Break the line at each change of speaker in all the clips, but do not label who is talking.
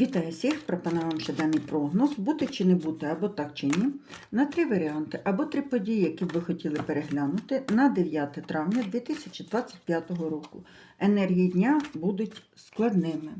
Вітаю всіх! Пропоную вам щоденний прогноз, бути чи не бути, або так чи ні, на три варіанти, або три події, які б ви хотіли переглянути на 9 травня 2025 року. Енергії дня будуть складними,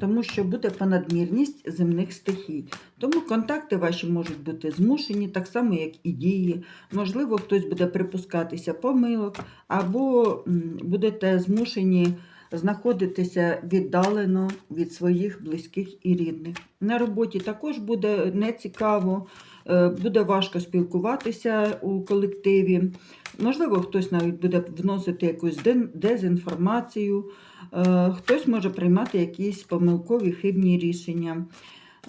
тому що буде понадмірність земних стихій. Тому контакти ваші можуть бути змушені, так само, як і дії. Можливо, хтось буде припускатися помилок, або будете змушені знаходитися віддалено від своїх близьких і рідних. На роботі також буде нецікаво, е, буде важко спілкуватися у колективі. Можливо, хтось навіть буде вносити якусь дезінформацію, е, хтось може приймати якісь помилкові хибні рішення.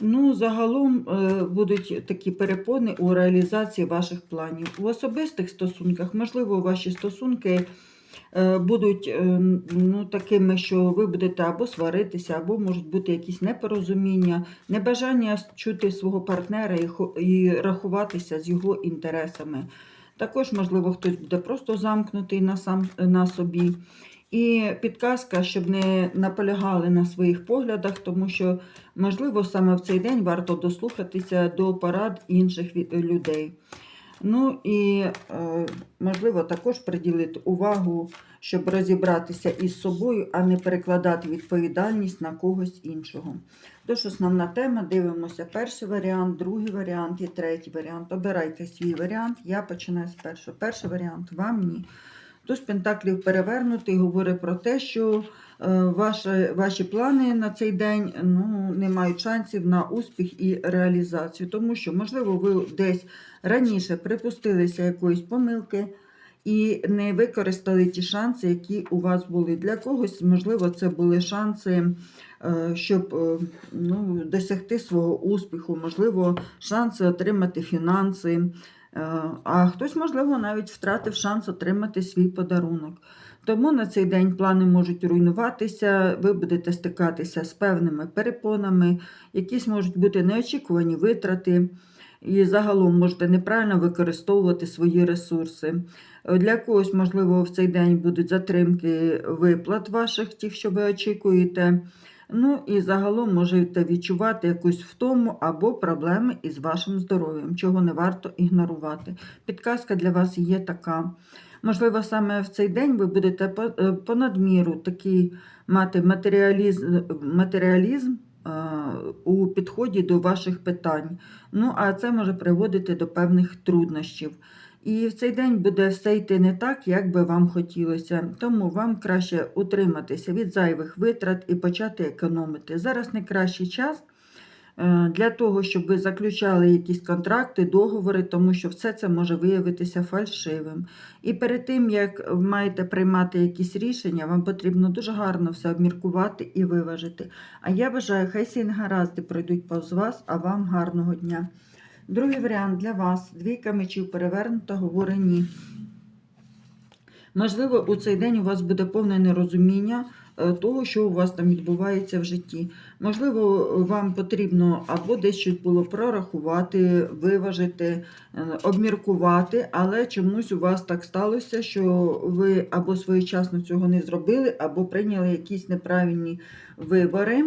Ну, загалом е, будуть такі перепони у реалізації ваших планів. У особистих стосунках, можливо, ваші стосунки будуть е, ну, такими, що ви будете або сваритися, або можуть бути якісь непорозуміння, небажання чути свого партнера і, рахуватися з його інтересами. Також, можливо, хтось буде просто замкнутий на, сам, на собі. І підказка, щоб не наполягали на своїх поглядах, тому що, можливо, саме в цей день варто дослухатися до порад інших людей. Ну і, е, можливо, також приділити увагу, щоб розібратися із собою, а не перекладати відповідальність на когось іншого. Тож, основна тема, дивимося перший варіант, другий варіант і третій варіант. Обирайте свій варіант. Я починаю з першого. Перший варіант вам ні. Туз Пентаклів перевернутий говорить про те, що ваші, ваші плани на цей день ну, не мають шансів на успіх і реалізацію, тому що, можливо, ви десь раніше припустилися якоїсь помилки і не використали ті шанси, які у вас були. Для когось, можливо, це були шанси, е, щоб е, ну, досягти свого успіху, можливо, шанси отримати фінанси. Е, А хтось, можливо, навіть втратив шанс отримати свій подарунок. Тому на цей день плани можуть руйнуватися, ви будете стикатися з певними перепонами, якісь можуть бути неочікувані витрати, і загалом можете неправильно використовувати свої ресурси. Для когось, можливо, в цей день будуть затримки виплат ваших, тих, що ви очікуєте. Ну і загалом можете відчувати якусь втому або проблеми із вашим здоров'ям, чого не варто ігнорувати. Підказка для вас є така. Можливо, саме в цей день ви будете е, понад міру такий мати матеріалізм, матеріалізм у підході до ваших питань. Ну, а це може приводити до певних труднощів. І в цей день буде все йти не так, як би вам хотілося. Тому вам краще утриматися від зайвих витрат і почати економити. Зараз найкращий час для того, щоб ви заключали якісь контракти, договори, тому що все це може виявитися фальшивим. І перед тим, як ви маєте приймати якісь рішення, вам потрібно дуже гарно все обміркувати і виважити. А я бажаю, хай всі негаразди пройдуть повз вас, а вам гарного дня. Другий варіант для вас. Двійка мечів перевернута, говорить ні. Можливо, у цей день у вас буде повне нерозуміння е, того, що у вас там відбувається в житті. Можливо, вам потрібно або десь щось було прорахувати, виважити, е, обміркувати, але чомусь у вас так сталося, що ви або своєчасно цього не зробили, або прийняли якісь неправильні вибори.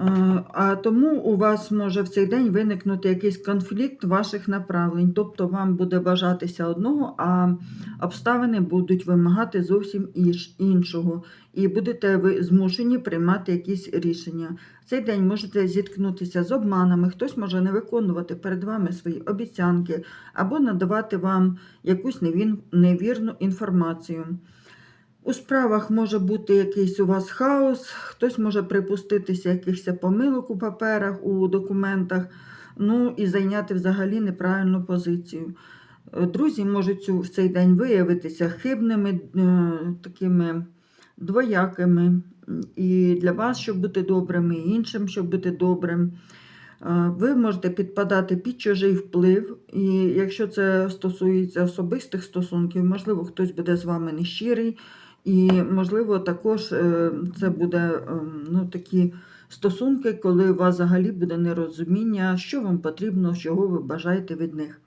Е, А тому у вас може в цей день виникнути якийсь конфлікт ваших направлень. Тобто вам буде бажатися одного, а обставини будуть вимагати зовсім іншого. І будете ви змушені приймати якісь рішення. В цей день можете зіткнутися з обманами, хтось може не виконувати перед вами свої обіцянки або надавати вам якусь невірну інформацію. У справах може бути якийсь у вас хаос, хтось може припуститися якихось помилок у паперах, у документах, ну і зайняти взагалі неправильну позицію. Друзі можуть в цей день виявитися хибними, е, такими двоякими. І для вас, щоб бути добрими, і іншим, щоб бути добрим. Е, Ви можете підпадати під чужий вплив, і якщо це стосується особистих стосунків, можливо, хтось буде з вами нещирий, і, можливо, також е, це буде ем, ну, такі стосунки, коли у вас взагалі буде нерозуміння, що вам потрібно, чого ви бажаєте від них.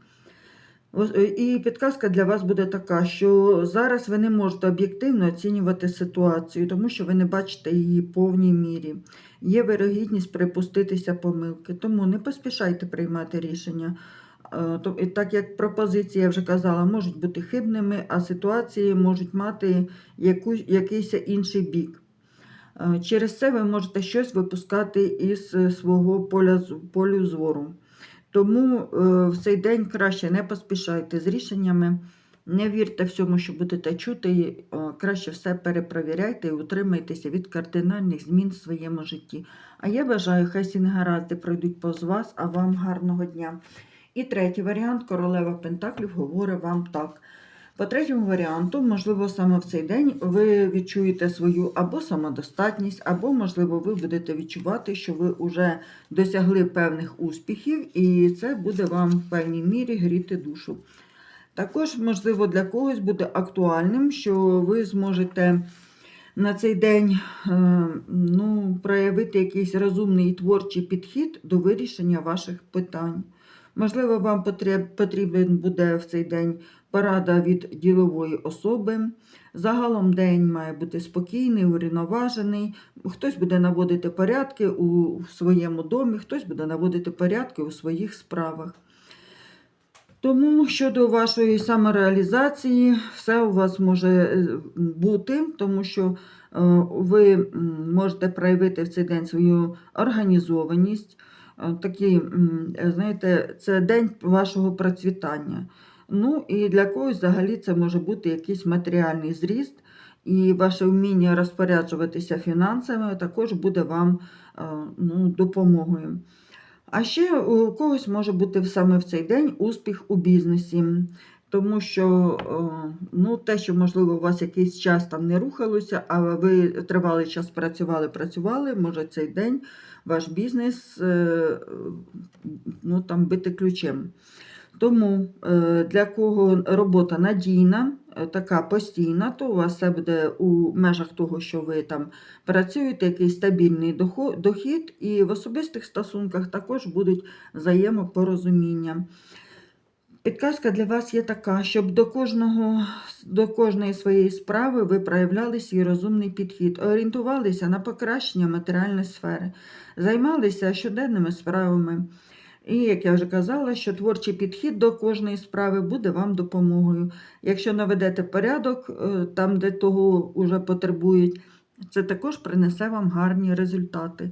Е, І підказка для вас буде така, що зараз ви не можете об'єктивно оцінювати ситуацію, тому що ви не бачите її в повній мірі. є вирогідність припуститися помилки. Тому не поспішайте приймати рішення. Е, Так як пропозиції, я вже казала, можуть бути хибними, а ситуації можуть мати якусь, якийсь інший бік. Е, Через це ви можете щось випускати із е, свого поля, полю зору. Тому в цей день краще не поспішайте з рішеннями, не вірте всьому, що будете чути, краще все перепровіряйте і утримайтеся від кардинальних змін в своєму житті. А я бажаю, хай всі негаразди пройдуть повз вас, а вам гарного дня. І третій варіант королева Пентаклів говорить вам так. По третьому варіанту, можливо, саме в цей день ви відчуєте свою або самодостатність, або, можливо, ви будете відчувати, що ви вже досягли певних успіхів, і це буде вам в певній мірі гріти душу. Також, можливо, для когось буде актуальним, що ви зможете на цей день е, ну, проявити якийсь розумний і творчий підхід до вирішення ваших питань. Можливо, вам потріб- потрібен буде в цей день порада від ділової особи. Загалом день має бути спокійний, урівноважений. Хтось буде наводити порядки у своєму домі, хтось буде наводити порядки у своїх справах. Тому щодо вашої самореалізації, все у вас може е, бути, тому що е, ви можете проявити в цей день свою організованість. Е, Такі, е, знаєте, це день вашого процвітання. Ну і для когось взагалі це може бути якийсь матеріальний зріст, і ваше вміння розпоряджуватися фінансами також буде вам е, ну, допомогою. А ще у когось може бути саме в цей день успіх у бізнесі, тому що е, ну, те, що, можливо, у вас якийсь час там не рухалося, а ви тривалий час працювали, працювали, може цей день ваш бізнес е, ну, там, бити ключем. Тому е, для кого робота надійна, така постійна, то у вас все буде у межах того, що ви там працюєте, якийсь стабільний дохід, і в особистих стосунках також будуть взаємопорозуміння. Підказка для вас є така, щоб до кожного, до кожної своєї справи ви проявляли свій розумний підхід, орієнтувалися на покращення матеріальної сфери, займалися щоденними справами. І, як я вже казала, що творчий підхід до кожної справи буде вам допомогою. Якщо наведете порядок е, там, де того вже потребують, це також принесе вам гарні результати.